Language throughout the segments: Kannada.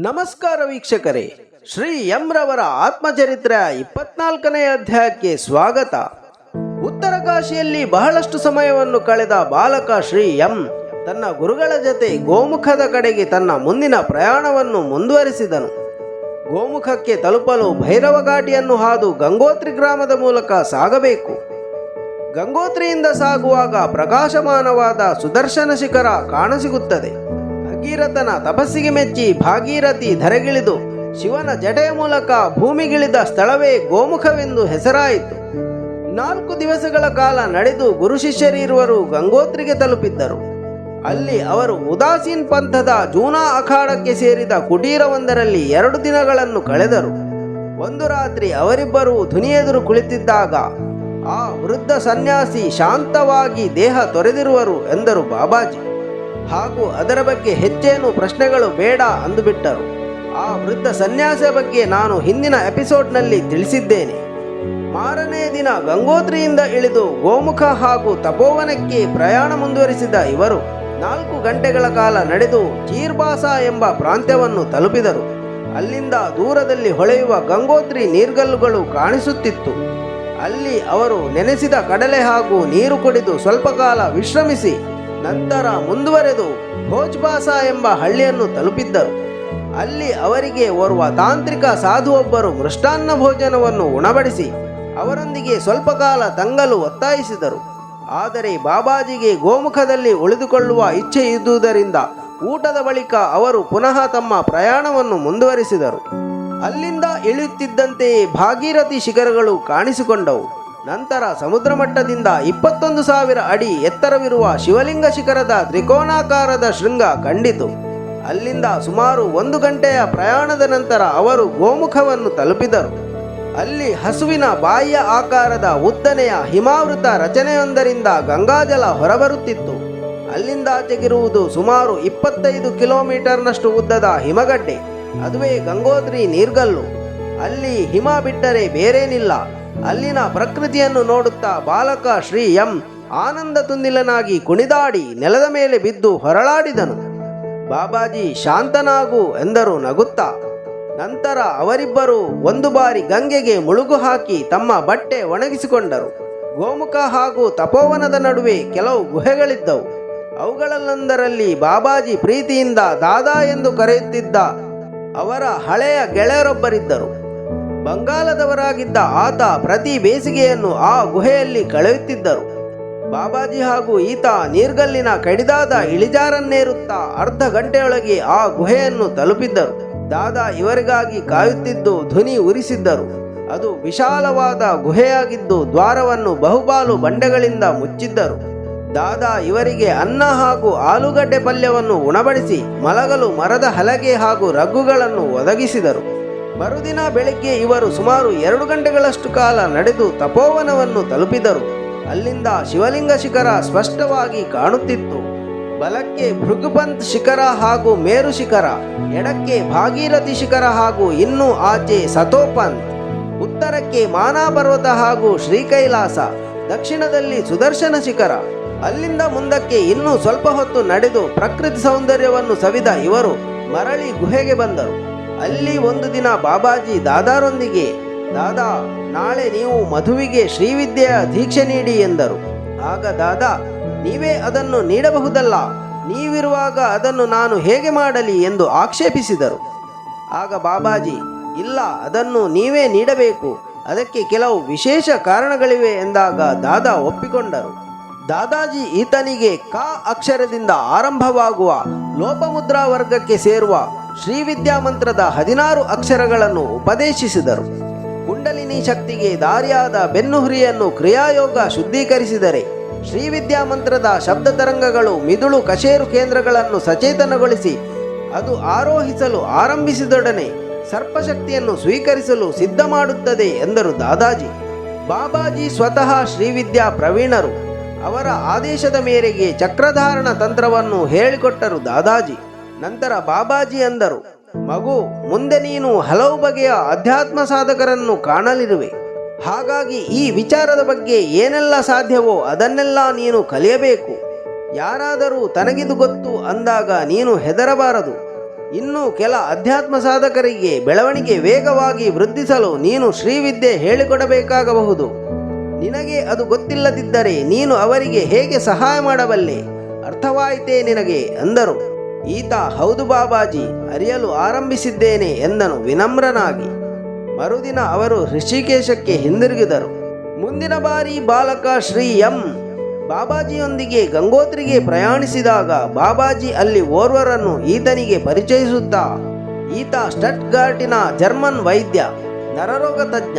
ನಮಸ್ಕಾರ ವೀಕ್ಷಕರೇ, ಶ್ರೀ ಎಂ ರವರ ಆತ್ಮಚರಿತ್ರೆ ಇಪ್ಪತ್ನಾಲ್ಕನೇ ಅಧ್ಯಾಯಕ್ಕೆ ಸ್ವಾಗತ. ಉತ್ತರ ಕಾಶಿಯಲ್ಲಿ ಬಹಳಷ್ಟು ಸಮಯವನ್ನು ಕಳೆದ ಬಾಲಕ ಶ್ರೀ ಎಂ ತನ್ನ ಗುರುಗಳ ಜೊತೆ ಗೋಮುಖದ ಕಡೆಗೆ ತನ್ನ ಮುಂದಿನ ಪ್ರಯಾಣವನ್ನು ಮುಂದುವರಿಸಿದನು. ಗೋಮುಖಕ್ಕೆ ತಲುಪಲು ಭೈರವ ಘಾಟಿಯನ್ನು ಹಾದು ಗಂಗೋತ್ರಿ ಗ್ರಾಮದ ಮೂಲಕ ಸಾಗಬೇಕು. ಗಂಗೋತ್ರಿಯಿಂದ ಸಾಗುವಾಗ ಪ್ರಕಾಶಮಾನವಾದ ಸುದರ್ಶನ ಶಿಖರ ಕಾಣಸಿಗುತ್ತದೆ. ಭಗೀರಥನ ತಪಸ್ಸಿಗೆ ಮೆಚ್ಚಿ ಭಾಗೀರಥಿ ಧರೆಗಿಳಿದು ಶಿವನ ಜಟೆಯ ಮೂಲಕ ಭೂಮಿಗಿಳಿದ ಸ್ಥಳವೇ ಗೋಮುಖವೆಂದು ಹೆಸರಾಯಿತು. ನಾಲ್ಕು ದಿವಸಗಳ ಕಾಲ ನಡೆದು ಗುರು ಶಿಷ್ಯರಿರುವರು ಗಂಗೋತ್ರಿಗೆ ತಲುಪಿದ್ದರು. ಅಲ್ಲಿ ಅವರು ಉದಾಸೀನ್ ಪಂಥದ ಜೂನಾ ಅಖಾಡಕ್ಕೆ ಸೇರಿದ ಕುಟೀರವೊಂದರಲ್ಲಿ ಎರಡು ದಿನಗಳನ್ನು ಕಳೆದರು. ಒಂದು ರಾತ್ರಿ ಅವರಿಬ್ಬರು ಧುನಿಯೆದುರು ಕುಳಿತಿದ್ದಾಗ, ಆ ವೃದ್ಧ ಸನ್ಯಾಸಿ ಶಾಂತವಾಗಿ ದೇಹ ತೊರೆದಿರುವರು ಎಂದರು ಬಾಬಾಜಿ. ಹಾಗೂ ಅದರ ಬಗ್ಗೆ ಹೆಚ್ಚೇನು ಪ್ರಶ್ನೆಗಳು ಬೇಡ ಅಂದುಬಿಟ್ಟರು. ಆ ವೃದ್ಧ ಸನ್ಯಾಸಿಯ ಬಗ್ಗೆ ನಾನು ಹಿಂದಿನ ಎಪಿಸೋಡ್ನಲ್ಲಿ ತಿಳಿಸಿದ್ದೇನೆ. ಮಾರನೇ ದಿನ ಗಂಗೋತ್ರಿಯಿಂದ ಇಳಿದು ಗೋಮುಖ ಹಾಗೂ ತಪೋವನಕ್ಕೆ ಪ್ರಯಾಣ ಮುಂದುವರಿಸಿದ ಇವರು ನಾಲ್ಕು ಗಂಟೆಗಳ ಕಾಲ ನಡೆದು ಚೀರ್ಬಾಸ ಎಂಬ ಪ್ರಾಂತ್ಯವನ್ನು ತಲುಪಿದರು. ಅಲ್ಲಿಂದ ದೂರದಲ್ಲಿ ಹೊಳೆಯುವ ಗಂಗೋತ್ರಿ ನೀರ್ಗಲ್ಲುಗಳು ಕಾಣಿಸುತ್ತಿತ್ತು. ಅಲ್ಲಿ ಅವರು ನೆನೆಸಿದ ಕಡಲೆ ಹಾಗೂ ನೀರು ಕುಡಿದು ಸ್ವಲ್ಪ ಕಾಲ ವಿಶ್ರಮಿಸಿ ನಂತರ ಮುಂದುವರೆದು ಭೋಜ್ಬಾಸ ಎಂಬ ಹಳ್ಳಿಯನ್ನು ತಲುಪಿದ್ದರು. ಅಲ್ಲಿ ಅವರಿಗೆ ಓರ್ವ ತಾಂತ್ರಿಕ ಸಾಧುವೊಬ್ಬರು ಮೃಷ್ಟಾನ್ನ ಭೋಜನವನ್ನು ಉಣಬಡಿಸಿ ಅವರೊಂದಿಗೆ ಸ್ವಲ್ಪ ಕಾಲ ತಂಗಲು ಒತ್ತಾಯಿಸಿದರು. ಆದರೆ ಬಾಬಾಜಿಗೆ ಗೋಮುಖದಲ್ಲಿ ಉಳಿದುಕೊಳ್ಳುವ ಇಚ್ಛೆ ಇದ್ದುದರಿಂದ ಊಟದ ಬಳಿಕ ಅವರು ಪುನಃ ತಮ್ಮ ಪ್ರಯಾಣವನ್ನು ಮುಂದುವರಿಸಿದರು. ಅಲ್ಲಿಂದ ಇಳಿಯುತ್ತಿದ್ದಂತೆಯೇ ಭಾಗೀರಥಿ ಶಿಖರಗಳು ಕಾಣಿಸಿಕೊಂಡವು. ನಂತರ ಸಮುದ್ರ ಮಟ್ಟದಿಂದ ಇಪ್ಪತ್ತೊಂದು ಸಾವಿರ ಅಡಿ ಎತ್ತರವಿರುವ ಶಿವಲಿಂಗ ಶಿಖರದ ತ್ರಿಕೋಣಾಕಾರದ ಶೃಂಗ ಕಂಡಿತು. ಅಲ್ಲಿಂದ ಸುಮಾರು ಒಂದು ಗಂಟೆಯ ಪ್ರಯಾಣದ ನಂತರ ಅವರು ಗೋಮುಖವನ್ನು ತಲುಪಿದರು. ಅಲ್ಲಿ ಹಸುವಿನ ಬಾಹ್ಯ ಆಕಾರದ ಉದ್ದನೆಯ ಹಿಮಾವೃತ ರಚನೆಯೊಂದರಿಂದ ಗಂಗಾಜಲ ಹೊರಬರುತ್ತಿತ್ತು. ಅಲ್ಲಿಂದಾಚೆಗಿರುವುದು ಸುಮಾರು ಇಪ್ಪತ್ತೈದು ಕಿಲೋಮೀಟರ್ನಷ್ಟು ಉದ್ದದ ಹಿಮಗಡ್ಡೆ, ಅದುವೇ ಗಂಗೋತ್ರಿ ನೀರ್ಗಲ್ಲು. ಅಲ್ಲಿ ಹಿಮ ಬಿಟ್ಟರೆ ಬೇರೇನಿಲ್ಲ. ಅಲ್ಲಿನ ಪ್ರಕೃತಿಯನ್ನು ನೋಡುತ್ತಾ ಬಾಲಕ ಶ್ರೀ ಎಂ. ಆನಂದ ತುಂದಿಲನಾಗಿ ಕುಣಿದಾಡಿ ನೆಲದ ಮೇಲೆ ಬಿದ್ದು ಹೊರಳಾಡಿದನು. ಬಾಬಾಜಿ ಶಾಂತನಾಗು ಎಂದರು ನಗುತ್ತಾ. ನಂತರ ಅವರಿಬ್ಬರು ಒಂದು ಬಾರಿ ಗಂಗೆಗೆ ಮುಳುಗು ಹಾಕಿ ತಮ್ಮ ಬಟ್ಟೆ ಒಣಗಿಸಿಕೊಂಡರು. ಗೋಮುಖ ಹಾಗೂ ತಪೋವನದ ನಡುವೆ ಕೆಲವು ಗುಹೆಗಳಿದ್ದವು. ಅವುಗಳಲ್ಲೊಂದರಲ್ಲಿ ಬಾಬಾಜಿ ಪ್ರೀತಿಯಿಂದ ದಾದಾ ಎಂದು ಕರೆಯುತ್ತಿದ್ದ ಅವರ ಹಳೆಯ ಗೆಳೆಯರೊಬ್ಬರಿದ್ದರು. ಬಂಗಾಲದವರಾಗಿದ್ದ ಆತ ಪ್ರತಿ ಬೇಸಿಗೆಯನ್ನು ಆ ಗುಹೆಯಲ್ಲಿ ಕಳೆಯುತ್ತಿದ್ದರು. ಬಾಬಾಜಿ ಹಾಗೂ ಈತ ನೀರ್ಗಲ್ಲಿನ ಕಡಿದಾದ ಇಳಿಜಾರನ್ನೇರುತ್ತಾ ಅರ್ಧ ಗಂಟೆಯೊಳಗೆ ಆ ಗುಹೆಯನ್ನು ತಲುಪಿದ್ದರು. ದಾದಾ ಇವರಿಗಾಗಿ ಕಾಯುತ್ತಿದ್ದು ಧ್ವನಿ ಉರಿಸಿದ್ದರು. ಅದು ವಿಶಾಲವಾದ ಗುಹೆಯಾಗಿದ್ದು ದ್ವಾರವನ್ನು ಬಹುಪಾಲು ಬಂಡೆಗಳಿಂದ ಮುಚ್ಚಿದ್ದರು. ದಾದಾ ಇವರಿಗೆ ಅನ್ನ ಹಾಗೂ ಆಲೂಗಡ್ಡೆ ಪಲ್ಯವನ್ನು ಉಣಬಡಿಸಿ ಮಲಗಲು ಮರದ ಹಲಗೆ ಹಾಗೂ ರಗ್ಗುಗಳನ್ನು ಒದಗಿಸಿದರು. ಮರುದಿನ ಬೆಳಗ್ಗೆ ಇವರು ಸುಮಾರು ಎರಡು ಗಂಟೆಗಳಷ್ಟು ಕಾಲ ನಡೆದು ತಪೋವನವನ್ನು ತಲುಪಿದರು. ಅಲ್ಲಿಂದ ಶಿವಲಿಂಗ ಶಿಖರ ಸ್ಪಷ್ಟವಾಗಿ ಕಾಣುತ್ತಿತ್ತು. ಬಲಕ್ಕೆ ಭೃಗುಪಂತ್ ಶಿಖರ ಹಾಗೂ ಮೇರು ಶಿಖರ, ಎಡಕ್ಕೆ ಭಾಗೀರಥಿ ಶಿಖರ ಹಾಗೂ ಇನ್ನೂ ಆಚೆ ಸತೋಪಂತ್, ಉತ್ತರಕ್ಕೆ ಮಾನಾ ಪರ್ವತ ಹಾಗೂ ಶ್ರೀಕೈಲಾಸ, ದಕ್ಷಿಣದಲ್ಲಿ ಸುದರ್ಶನ ಶಿಖರ, ಅಲ್ಲಿಂದ ಮುಂದಕ್ಕೆ ಇನ್ನೂ ಸ್ವಲ್ಪ ಹೊತ್ತು ನಡೆದು ಪ್ರಕೃತಿ ಸೌಂದರ್ಯವನ್ನು ಸವಿದ ಇವರು ಮರಳಿ ಗುಹೆಗೆ ಬಂದರು. ಅಲ್ಲಿ ಒಂದು ದಿನ ಬಾಬಾಜಿ ದಾದಾರೊಂದಿಗೆ, ದಾದಾ, ನಾಳೆ ನೀವು ಮಧುವಿಗೆ ಶ್ರೀವಿದ್ಯೆಯ ದೀಕ್ಷೆ ನೀಡಿ ಎಂದರು. ಆಗ ದಾದಾ, ನೀವೇ ಅದನ್ನು ನೀಡಬಹುದಲ್ಲ? ನೀವಿರುವಾಗ ಅದನ್ನು ನಾನು ಹೇಗೆ ಮಾಡಲಿ? ಎಂದು ಆಕ್ಷೇಪಿಸಿದರು. ಆಗ ಬಾಬಾಜಿ, ಇಲ್ಲ, ಅದನ್ನು ನೀವೇ ನೀಡಬೇಕು. ಅದಕ್ಕೆ ಕೆಲವು ವಿಶೇಷ ಕಾರಣಗಳಿವೆ ಎಂದಾಗ ದಾದಾ ಒಪ್ಪಿಕೊಂಡರು. ದಾದಾಜಿ ಈತನಿಗೆ ಕ ಅಕ್ಷರದಿಂದ ಆರಂಭವಾಗುವ ಲೋಪಮುದ್ರಾ ವರ್ಗಕ್ಕೆ ಸೇರುವ ಶ್ರೀವಿದ್ಯಾ ಮಂತ್ರದ ಹದಿನಾರು ಅಕ್ಷರಗಳನ್ನು ಉಪದೇಶಿಸಿದರು. ಕುಂಡಲಿನಿ ಶಕ್ತಿಗೆ ದಾರಿಯಾದ ಬೆನ್ನುಹುರಿಯನ್ನು ಕ್ರಿಯಾಯೋಗ ಶುದ್ಧೀಕರಿಸಿದರೆ, ಶ್ರೀವಿದ್ಯಾ ಮಂತ್ರದ ಶಬ್ದ ತರಂಗಗಳು ಮಿದುಳು ಕಶೇರು ಕೇಂದ್ರಗಳನ್ನು ಸಚೇತನಗೊಳಿಸಿ, ಅದು ಆರೋಹಿಸಲು ಆರಂಭಿಸಿದೊಡನೆ ಸರ್ಪಶಕ್ತಿಯನ್ನು ಸ್ವೀಕರಿಸಲು ಸಿದ್ಧ ಮಾಡುತ್ತದೆ ಎಂದರು ದಾದಾಜಿ. ಬಾಬಾಜಿ ಸ್ವತಃ ಶ್ರೀವಿದ್ಯಾ ಪ್ರವೀಣರು. ಅವರ ಆದೇಶದ ಮೇರೆಗೆ ಚಕ್ರಧಾರಣ ತಂತ್ರವನ್ನು ಹೇಳಿಕೊಟ್ಟರು ದಾದಾಜಿ. ನಂತರ ಬಾಬಾಜಿ ಅಂದರು, ಮಗು, ಮುಂದೆ ನೀನು ಹಲವು ಬಗೆಯ ಅಧ್ಯಾತ್ಮ ಸಾಧಕರನ್ನು ಕಾಣಲಿರುವೆ. ಹಾಗಾಗಿ ಈ ವಿಚಾರದ ಬಗ್ಗೆ ಏನೆಲ್ಲ ಸಾಧ್ಯವೋ ಅದನ್ನೆಲ್ಲ ನೀನು ಕಲಿಯಬೇಕು. ಯಾರಾದರೂ ತನಗಿದು ಗೊತ್ತು ಅಂದಾಗ ನೀನು ಹೆದರಬಾರದು. ಇನ್ನು ಕೆಲ ಅಧ್ಯಾತ್ಮ ಸಾಧಕರಿಗೆ ಬೆಳವಣಿಗೆ ವೇಗವಾಗಿ ವೃದ್ಧಿಸಲು ನೀನು ಶ್ರೀವಿದ್ಯೆ ಹೇಳಿಕೊಡಬೇಕಾಗಬಹುದು. ನಿನಗೆ ಅದು ಗೊತ್ತಿಲ್ಲದಿದ್ದರೆ ನೀನು ಅವರಿಗೆ ಹೇಗೆ ಸಹಾಯ ಮಾಡಬಲ್ಲೆ? ಅರ್ಥವಾಯಿತೇ ನಿನಗೆ? ಅಂದರು. ಈತ, ಹೌದು ಬಾಬಾಜಿ, ಅರಿಯಲು ಆರಂಭಿಸಿದ್ದೇನೆ ಎಂದನು ವಿನಮ್ರನಾಗಿ. ಮರುದಿನ ಅವರು ಋಷಿಕೇಶಕ್ಕೆ ಹಿಂದಿರುಗಿದರು. ಮುಂದಿನ ಬಾರಿ ಬಾಲಕ ಶ್ರೀ ಎಂ. ಬಾಬಾಜಿಯೊಂದಿಗೆ ಗಂಗೋತ್ರಿಗೆ ಪ್ರಯಾಣಿಸಿದಾಗ ಬಾಬಾಜಿ ಅಲ್ಲಿ ಓರ್ವರನ್ನು ಈತನಿಗೆ ಪರಿಚಯಿಸುತ್ತಾ, ಈತ ಸ್ಟಟ್ಗಾರ್ಟಿನ ಜರ್ಮನ್ ವೈದ್ಯ, ನರರೋಗ ತಜ್ಞ,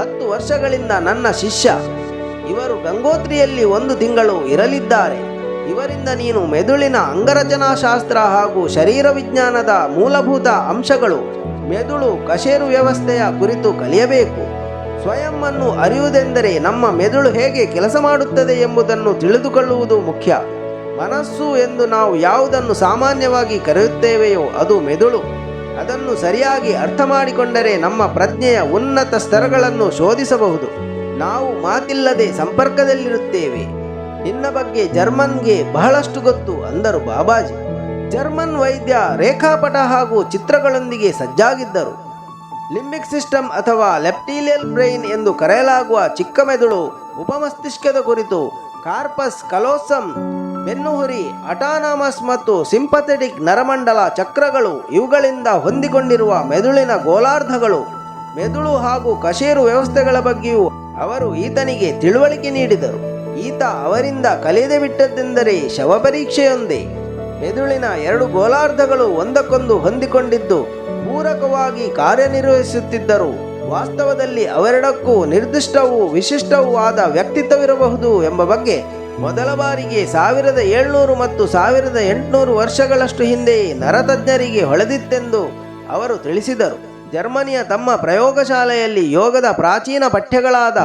ಹತ್ತು ವರ್ಷಗಳಿಂದ ನನ್ನ ಶಿಷ್ಯ. ಇವರು ಗಂಗೋತ್ರಿಯಲ್ಲಿ ಒಂದು ತಿಂಗಳು ಇರಲಿದ್ದಾರೆ. ಇವರಿಂದ ನೀನು ಮೆದುಳಿನ ಅಂಗರಚನಾಶಾಸ್ತ್ರ ಹಾಗೂ ಶರೀರ ವಿಜ್ಞಾನದ ಮೂಲಭೂತ ಅಂಶಗಳು, ಮೆದುಳು ಕಶೇರು ವ್ಯವಸ್ಥೆಯ ಕುರಿತು ಕಲಿಯಬೇಕು. ಸ್ವಯಂ ಅನ್ನು ಅರಿಯುವುದೆಂದರೆ ನಮ್ಮ ಮೆದುಳು ಹೇಗೆ ಕೆಲಸ ಮಾಡುತ್ತದೆ ಎಂಬುದನ್ನು ತಿಳಿದುಕೊಳ್ಳುವುದು ಮುಖ್ಯ. ಮನಸ್ಸು ಎಂದು ನಾವು ಯಾವುದನ್ನು ಸಾಮಾನ್ಯವಾಗಿ ಕರೆಯುತ್ತೇವೆಯೋ ಅದು ಮೆದುಳು. ಅದನ್ನು ಸರಿಯಾಗಿ ಅರ್ಥ ಮಾಡಿಕೊಂಡರೆ ನಮ್ಮ ಪ್ರಜ್ಞೆಯ ಉನ್ನತ ಸ್ತರಗಳನ್ನು ಶೋಧಿಸಬಹುದು. ನಾವು ಮಾತಿಲ್ಲದೆ ಸಂಪರ್ಕದಲ್ಲಿರುತ್ತೇವೆ. ನಿನ್ನ ಬಗ್ಗೆ ಜರ್ಮನ್ಗೆ ಬಹಳಷ್ಟು ಗೊತ್ತು ಅಂದರು ಬಾಬಾಜಿ. ಜರ್ಮನ್ ವೈದ್ಯ ರೇಖಾಪಟ ಹಾಗೂ ಚಿತ್ರಗಳೊಂದಿಗೆ ಸಜ್ಜಾಗಿದ್ದರು. ಲಿಂಬಿಕ್ ಸಿಸ್ಟಮ್ ಅಥವಾ ಲೆಪ್ಟೀಲಿಯಲ್ ಬ್ರೈನ್ ಎಂದು ಕರೆಯಲಾಗುವ ಚಿಕ್ಕ ಮೆದುಳು ಉಪಮಸ್ತಿಷ್ಕದ ಕುರಿತು ಕಾರ್ಪಸ್ ಕಲೋಸಮ್ ಬೆನ್ನುಹುರಿ, ಅಟಾನಮಸ್ ಮತ್ತು ಸಿಂಪಥೆಟಿಕ್ ನರಮಂಡಲ ಚಕ್ರಗಳು ಇವುಗಳಿಂದ ಹೊಂದಿಕೊಂಡಿರುವ ಮೆದುಳಿನ ಗೋಲಾರ್ಧಗಳು, ಮೆದುಳು ಹಾಗೂ ಕಶೇರು ವ್ಯವಸ್ಥೆಗಳ ಬಗ್ಗೆಯೂ ಅವರು ಈತನಿಗೆ ತಿಳುವಳಿಕೆ ನೀಡಿದರು. ಈತ ಅವರಿಂದ ಕಲಿಯದೆ ಬಿಟ್ಟದ್ದೆಂದರೆ ಶವಪರೀಕ್ಷೆಯೊಂದೇ. ಮೆದುಳಿನ ಎರಡು ಗೋಲಾರ್ಧಗಳು ಒಂದಕ್ಕೊಂದು ಹೊಂದಿಕೊಂಡಿದ್ದು ಪೂರಕವಾಗಿ ಕಾರ್ಯನಿರ್ವಹಿಸುತ್ತಿದ್ದರು. ವಾಸ್ತವದಲ್ಲಿ ಅವೆರಡಕ್ಕೂ ನಿರ್ದಿಷ್ಟವೂ ವಿಶಿಷ್ಟವೂ ಆದ ವ್ಯಕ್ತಿತ್ವವಿರಬಹುದು ಎಂಬ ಬಗ್ಗೆ ಮೊದಲ ಬಾರಿಗೆ ಸಾವಿರದ ಏಳ್ನೂರು ಮತ್ತು ಸಾವಿರದ ಎಂಟುನೂರು ವರ್ಷಗಳಷ್ಟು ಹಿಂದೆ ನರತಜ್ಞರಿಗೆ ಹೊಳೆದಿತ್ತೆಂದು ಅವರು ತಿಳಿಸಿದರು. ಜರ್ಮನಿಯ ತಮ್ಮ ಪ್ರಯೋಗಶಾಲೆಯಲ್ಲಿ ಯೋಗದ ಪ್ರಾಚೀನ ಪಠ್ಯಗಳಾದ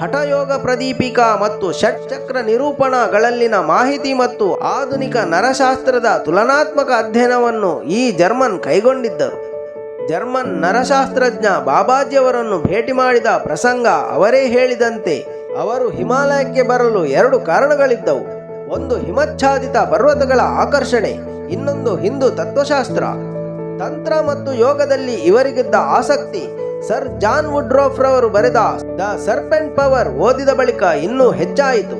ಹಠಯೋಗ ಪ್ರದೀಪಿಕಾ ಮತ್ತು ಷಟ್ಚಕ್ರ ನಿರೂಪಣಗಳಲ್ಲಿನ ಮಾಹಿತಿ ಮತ್ತು ಆಧುನಿಕ ನರಶಾಸ್ತ್ರದ ತುಲನಾತ್ಮಕ ಅಧ್ಯಯನವನ್ನು ಈ ಜರ್ಮನ್ ಕೈಗೊಂಡಿದ್ದರು. ಜರ್ಮನ್ ನರಶಾಸ್ತ್ರಜ್ಞ ಬಾಬಾಜಿಯವರನ್ನು ಭೇಟಿ ಮಾಡಿದ ಪ್ರಸಂಗ ಅವರೇ ಹೇಳಿದಂತೆ, ಅವರು ಹಿಮಾಲಯಕ್ಕೆ ಬರಲು ಎರಡು ಕಾರಣಗಳಿದ್ದವು. ಒಂದು ಹಿಮಚ್ಛಾದಿತ ಪರ್ವತಗಳ ಆಕರ್ಷಣೆ, ಇನ್ನೊಂದು ಹಿಂದೂ ತತ್ವಶಾಸ್ತ್ರ. ತಂತ್ರ ಮತ್ತು ಯೋಗದಲ್ಲಿ ಇವರಿಗಿದ್ದ ಆಸಕ್ತಿ ಸರ್ ಜಾನ್ ವುಡ್ರೋಫ್ ರವರು ಬರೆದ ದ ಸರ್ಪೆಂಟ್ ಪವರ್ ಓದಿದ ಬಳಿಕ ಇನ್ನೂ ಹೆಚ್ಚಾಯಿತು.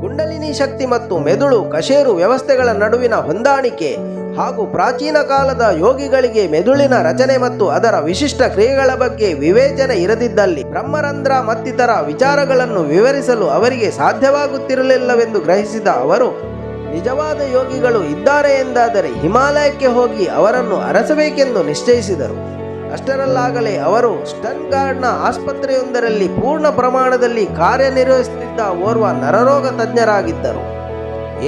ಕುಂಡಲಿನಿ ಶಕ್ತಿ ಮತ್ತು ಮೆದುಳು ಕಶೇರು ವ್ಯವಸ್ಥೆಗಳ ನಡುವಿನ ಹೊಂದಾಣಿಕೆ ಹಾಗೂ ಪ್ರಾಚೀನ ಕಾಲದ ಯೋಗಿಗಳಿಗೆ ಮೆದುಳಿನ ರಚನೆ ಮತ್ತು ಅದರ ವಿಶಿಷ್ಟ ಕ್ರಿಯೆಗಳ ಬಗ್ಗೆ ವಿವೇಚನೆ ಇರದಿದ್ದಲ್ಲಿ ಬ್ರಹ್ಮರಂಧ್ರ ಮತ್ತಿತರ ವಿಚಾರಗಳನ್ನು ವಿವರಿಸಲು ಅವರಿಗೆ ಸಾಧ್ಯವಾಗುತ್ತಿರಲಿಲ್ಲವೆಂದು ಗ್ರಹಿಸಿದ ಅವರು, ನಿಜವಾದ ಯೋಗಿಗಳು ಇದ್ದಾರೆ ಎಂದಾದರೆ ಹಿಮಾಲಯಕ್ಕೆ ಹೋಗಿ ಅವರನ್ನು ಅರಸಬೇಕೆಂದು ನಿಶ್ಚಯಿಸಿದರು. ಅಷ್ಟರಲ್ಲಾಗಲೇ ಅವರು ಸ್ಟನ್ಗಾರ್ಡ್ನ ಆಸ್ಪತ್ರೆಯೊಂದರಲ್ಲಿ ಪೂರ್ಣ ಪ್ರಮಾಣದಲ್ಲಿ ಕಾರ್ಯನಿರ್ವಹಿಸುತ್ತಿದ್ದ ಓರ್ವ ನರರೋಗ ತಜ್ಞರಾಗಿದ್ದರು.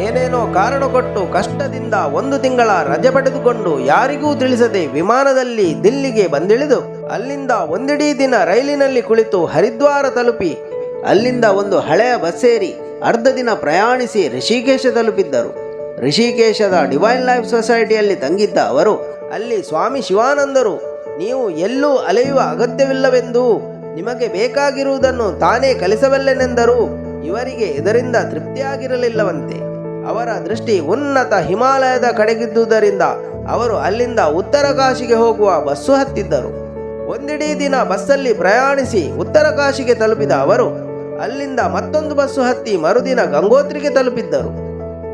ಏನೇನೋ ಕಾರಣ ಕೊಟ್ಟು ಕಷ್ಟದಿಂದ ಒಂದು ತಿಂಗಳ ರಜೆ ಪಡೆದುಕೊಂಡು ಯಾರಿಗೂ ತಿಳಿಸದೆ ವಿಮಾನದಲ್ಲಿ ದಿಲ್ಲಿಗೆ ಬಂದಿಳಿದು, ಅಲ್ಲಿಂದ ಒಂದಿಡೀ ದಿನ ರೈಲಿನಲ್ಲಿ ಕುಳಿತು ಹರಿದ್ವಾರ ತಲುಪಿ, ಅಲ್ಲಿಂದ ಒಂದು ಹಳೆಯ ಬಸ್ಸೇರಿ ಅರ್ಧ ದಿನ ಪ್ರಯಾಣಿಸಿ ಋಷಿಕೇಶ ತಲುಪಿದ್ದರು. ಋಷಿಕೇಶದ ಡಿವೈನ್ ಲೈಫ್ ಸೊಸೈಟಿಯಲ್ಲಿ ತಂಗಿದ್ದ ಅವರು, ಅಲ್ಲಿ ಸ್ವಾಮಿ ಶಿವಾನಂದರು ನೀವು ಎಲ್ಲೂ ಅಲೆಯುವ ಅಗತ್ಯವಿಲ್ಲವೆಂದು ನಿಮಗೆ ಬೇಕಾಗಿರುವುದನ್ನು ತಾನೇ ಕಲಿಸಬಲ್ಲೆನೆಂದರು. ಇವರಿಗೆ ಇದರಿಂದ ತೃಪ್ತಿಯಾಗಿರಲಿಲ್ಲವಂತೆ. ಅವರ ದೃಷ್ಟಿ ಉನ್ನತ ಹಿಮಾಲಯದ ಕಡೆಗಿದ್ದುದರಿಂದ ಅವರು ಅಲ್ಲಿಂದ ಉತ್ತರ ಕಾಶಿಗೆ ಹೋಗುವ ಬಸ್ಸು ಹತ್ತಿದ್ದರು. ಒಂದಿಡೀ ದಿನ ಬಸ್ಸಲ್ಲಿ ಪ್ರಯಾಣಿಸಿ ಉತ್ತರ ಕಾಶಿಗೆ ತಲುಪಿದ ಅವರು, ಅಲ್ಲಿಂದ ಮತ್ತೊಂದು ಬಸ್ಸು ಹತ್ತಿ ಮರುದಿನ ಗಂಗೋತ್ರಿಗೆ ತಲುಪಿದ್ದರು.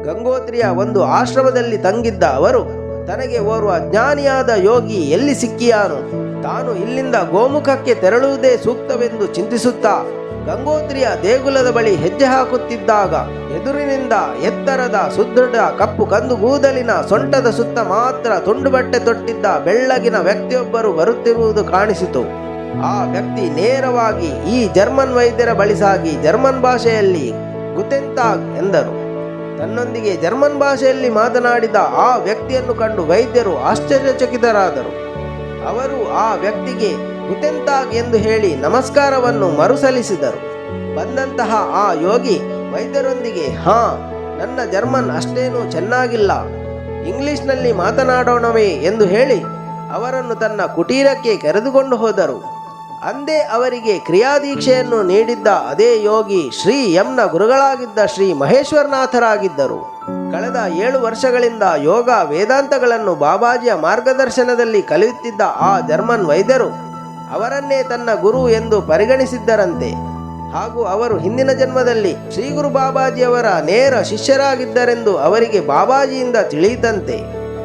ಗಂಗೋತ್ರಿಯ ಒಂದು ಆಶ್ರಮದಲ್ಲಿ ತಂಗಿದ್ದ ಅವರು ತನಗೆ ಓರ್ವ ಜ್ಞಾನಿಯಾದ ಯೋಗಿ ಎಲ್ಲಿ ಸಿಕ್ಕಿಯಾನು? ತಾನು ಇಲ್ಲಿಂದ ಗೋಮುಖಕ್ಕೆ ತೆರಳುವುದೇ ಸೂಕ್ತವೆಂದು ಚಿಂತಿಸುತ್ತಾ ಗಂಗೋತ್ರಿಯ ದೇಗುಲದ ಬಳಿ ಹೆಜ್ಜೆ ಹಾಕುತ್ತಿದ್ದಾಗ ಎದುರಿನಿಂದ ಎತ್ತರದ ಸುದೃಢ ಕಪ್ಪು ಕಂದು ಕೂದಲಿನ ಸೊಂಟದ ಸುತ್ತ ಮಾತ್ರ ತುಂಡು ಬಟ್ಟೆ ತೊಟ್ಟಿದ್ದ ಬೆಳ್ಳಗಿನ ವ್ಯಕ್ತಿಯೊಬ್ಬರು ಬರುತ್ತಿರುವುದು ಕಾಣಿಸಿತು. ಆ ವ್ಯಕ್ತಿ ನೇರವಾಗಿ ಈ ಜರ್ಮನ್ ವೈದ್ಯರ ಬಳಿ ಸಾಗಿ ಜರ್ಮನ್ ಭಾಷೆಯಲ್ಲಿ ಗುತೆಂತಾಗ್ ಎಂದರು. ತನ್ನೊಂದಿಗೆ ಜರ್ಮನ್ ಭಾಷೆಯಲ್ಲಿ ಮಾತನಾಡಿದ ಆ ವ್ಯಕ್ತಿಯನ್ನು ಕಂಡು ವೈದ್ಯರು ಆಶ್ಚರ್ಯಚಕಿತರಾದರು. ಅವರು ಆ ವ್ಯಕ್ತಿಗೆ ಗುತೆಂತಾಗ್ ಎಂದು ಹೇಳಿ ನಮಸ್ಕಾರವನ್ನು ಮರುಸಲ್ಲಿಸಿದರು. ಬಂದಂತಹ ಆ ಯೋಗಿ ವೈದ್ಯರೊಂದಿಗೆ, ಹಾ, ನನ್ನ ಜರ್ಮನ್ ಅಷ್ಟೇನೂ ಚೆನ್ನಾಗಿಲ್ಲ. ಇಂಗ್ಲಿಷ್ನಲ್ಲಿ ಮಾತನಾಡೋಣವೇ ಎಂದು ಹೇಳಿ ಅವರನ್ನು ತನ್ನ ಕುಟೀರಕ್ಕೆ ಕರೆದುಕೊಂಡು ಹೋದರು. ಅಂದೇ ಅವರಿಗೆ ಕ್ರಿಯಾದೀಕ್ಷೆಯನ್ನು ನೀಡಿದ್ದ ಅದೇ ಯೋಗಿ ಶ್ರೀ ಎಂನ ಗುರುಗಳಾಗಿದ್ದ ಶ್ರೀ ಮಹೇಶ್ವರನಾಥರಾಗಿದ್ದರು. ಕಳೆದ ಏಳು ವರ್ಷಗಳಿಂದ ಯೋಗ ವೇದಾಂತಗಳನ್ನು ಬಾಬಾಜಿಯ ಮಾರ್ಗದರ್ಶನದಲ್ಲಿ ಕಲಿಯುತ್ತಿದ್ದ ಆ ಜರ್ಮನ್ ವೈದ್ಯರು ಅವರನ್ನೇ ತನ್ನ ಗುರು ಎಂದು ಪರಿಗಣಿಸಿದ್ದರಂತೆ. ಹಾಗೂ ಅವರು ಹಿಂದಿನ ಜನ್ಮದಲ್ಲಿ ಶ್ರೀ ಗುರು ಬಾಬಾಜಿಯವರ ನೇರ ಶಿಷ್ಯರಾಗಿದ್ದರೆಂದು ಅವರಿಗೆ ಬಾಬಾಜಿಯಿಂದ ತಿಳಿಯಿತಂತೆ.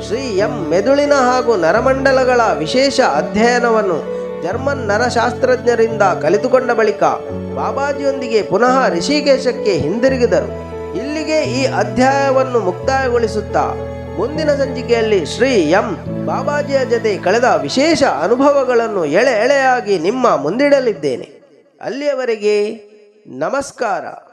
ಶ್ರೀ ಎಂ ಮೆದುಳಿನ ಹಾಗೂ ನರಮಂಡಲಗಳ ವಿಶೇಷ ಅಧ್ಯಯನವನ್ನು ಜರ್ಮನ್ ನರಶಾಸ್ತ್ರಜ್ಞರಿಂದ ಕಲಿತುಕೊಂಡ ಬಳಿಕ ಬಾಬಾಜಿಯೊಂದಿಗೆ ಪುನಃ ಋಷಿಕೇಶಕ್ಕೆ ಹಿಂದಿರುಗಿದರು. ಇಲ್ಲಿಗೆ ಈ ಅಧ್ಯಾಯವನ್ನು ಮುಕ್ತಾಯಗೊಳಿಸುತ್ತಾ ಮುಂದಿನ ಸಂಚಿಕೆಯಲ್ಲಿ ಶ್ರೀ ಎಂ ಬಾಬಾಜಿಯ ಜೊತೆ ಕಳೆದ ವಿಶೇಷ ಅನುಭವಗಳನ್ನು ಎಳೆ ಎಳೆಯಾಗಿ ನಿಮ್ಮ ಮುಂದಿಡಲಿದ್ದೇನೆ. ಅಲ್ಲಿಯವರೆಗೆ ನಮಸ್ಕಾರ.